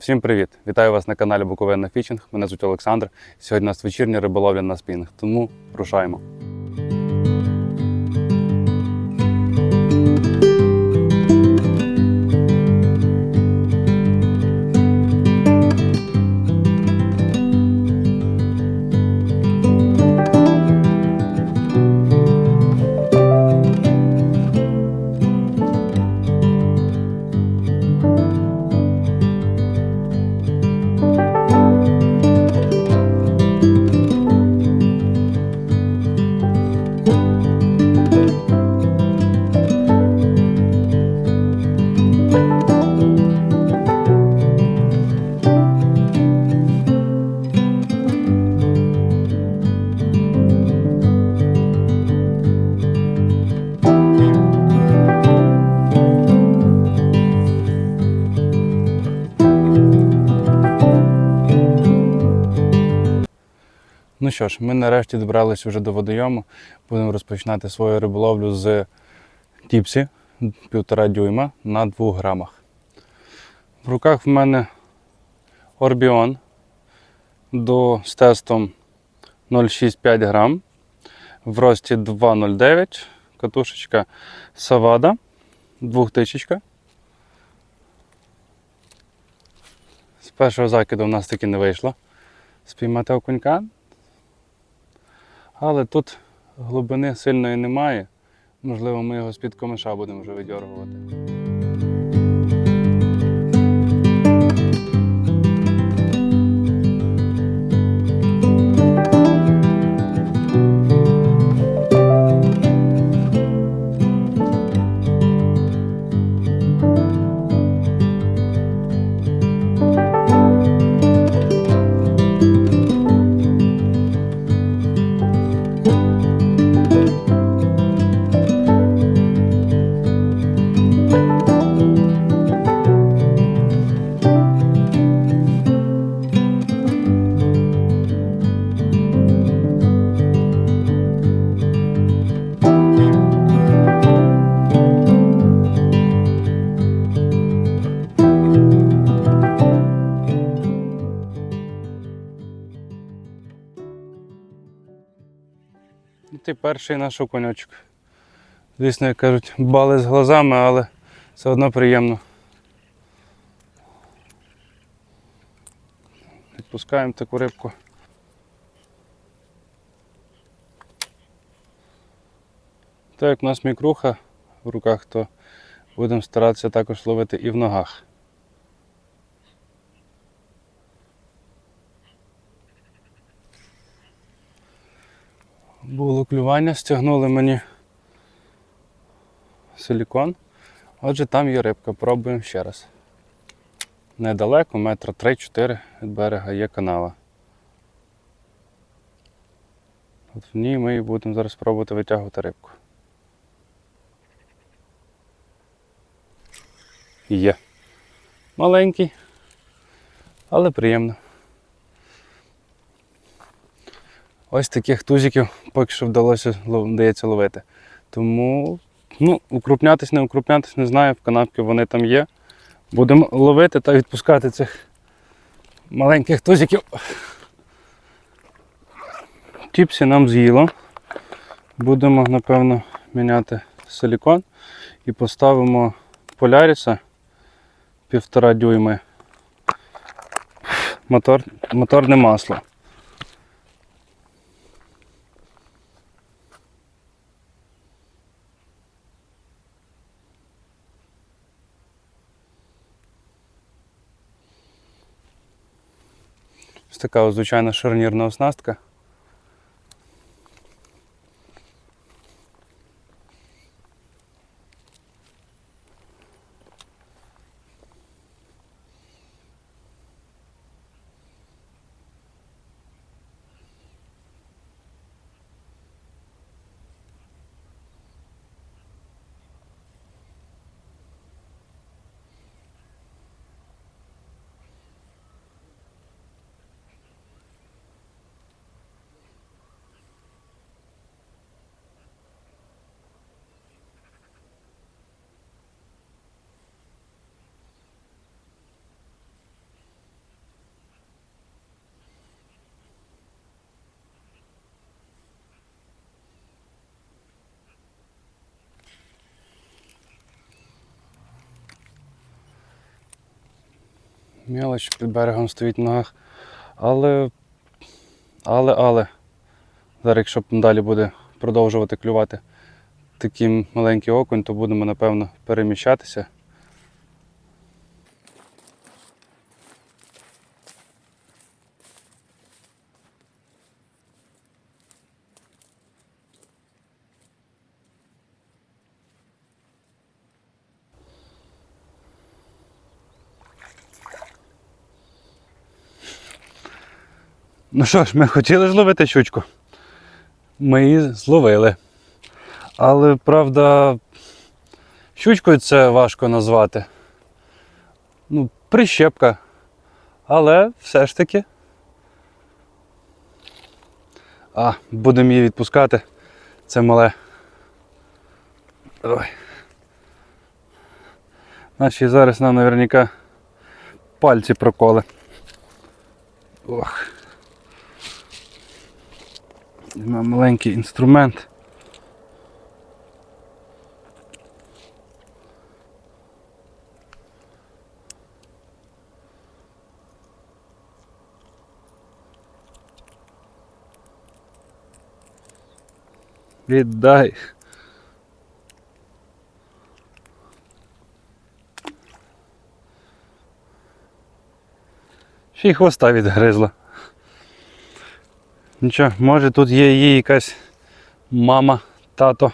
Всім привіт! Вітаю вас на каналі Буковина Фічинг. Мене звуть Олександр. Сьогодні у нас вечірня риболовля на спінг, тому рушаємо. Ну що ж, ми нарешті добралися вже до водойому. Будемо розпочинати свою риболовлю з тіпсі півтора дюйма на 2 грамах. В руках в мене Орбіон до з тестом 0,65 грам. В рості 2,09. Катушечка Савада 2000. З першого закиду в нас таки не вийшло спіймати окунька. Але тут глибини сильної немає. Можливо, ми його з-під комиша будемо вже видьоргувати. І перший наш окуньочок. Звісно, як кажуть, бали з глазами, але все одно приємно. Відпускаємо таку рибку. Так як у нас мікруха в руках, то будемо старатися також ловити і в ногах. Було клювання, стягнули мені силікон. Отже, там є рибка, пробуємо ще раз. Недалеко, метра 3-4 від берега є канава. От в ній ми будемо зараз пробувати витягувати рибку. Є. Маленький, але приємно. Ось таких тузиків поки що вдалося вдається ловити. Тому ну, укрупнятись, не укрупнятись, не знаю. В канапки вони там є. Будемо ловити та відпускати цих маленьких тузиків. Тіпсі нам з'їло. Будемо, напевно, міняти силікон і поставимо поляріса півтора дюйми. Мотор, моторне масло. Така звичайна шарнірна оснастка. Мелоч під берегом стоїть в ногах. Але, але, але. Зараз, якщо далі буде продовжувати клювати такий маленький окунь, то будемо, напевно, переміщатися. Ну що ж, ми хотіли зловити щучку. Ми її зловили. Але правда, щучкою це важко назвати. Ну, прищепка. Але все ж таки. А, будемо її відпускати. Це мале. Ой. Наші зараз нам наверняка пальці проколи. Ох. Візьмемо маленький інструмент. Віддай. Ще й хвоста відгризла. Нічого, може тут є її якась мама, тато.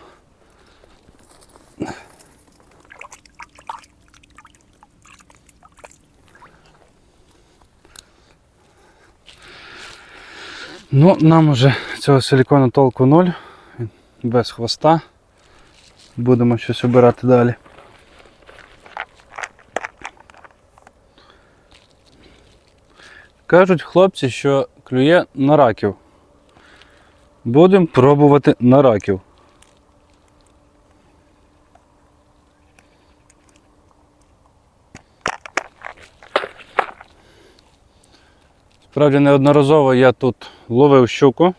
Ну, нам уже цього силікону толку ноль, без хвоста. Будемо щось обирати далі. Кажуть хлопці, що клює на раків. Будемо пробувати на раків. Справді неодноразово я тут ловив щуку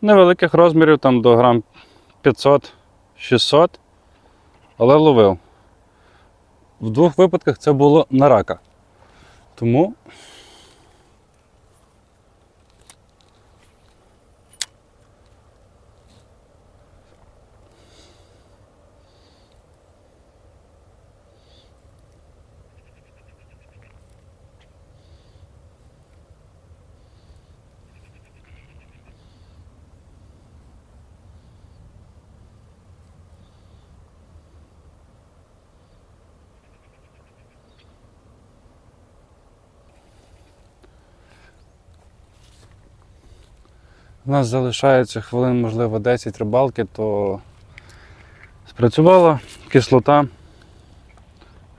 невеликих розмірів, там до грам 500-600, але ловив. В двох випадках це було на рака. Тому У нас залишається хвилин, можливо, 10 рибалки, то спрацювала кислота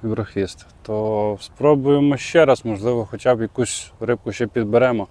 і брохвіст. То спробуємо ще раз, можливо, хоча б якусь рибку ще підберемо.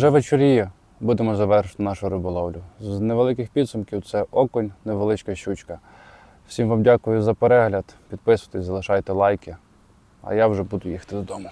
Вже вечоріє будемо завершити нашу риболовлю. З невеликих підсумків це окунь, невеличка щучка. Всім вам дякую за перегляд. Підписуйтесь, залишайте лайки. А я вже буду їхати додому.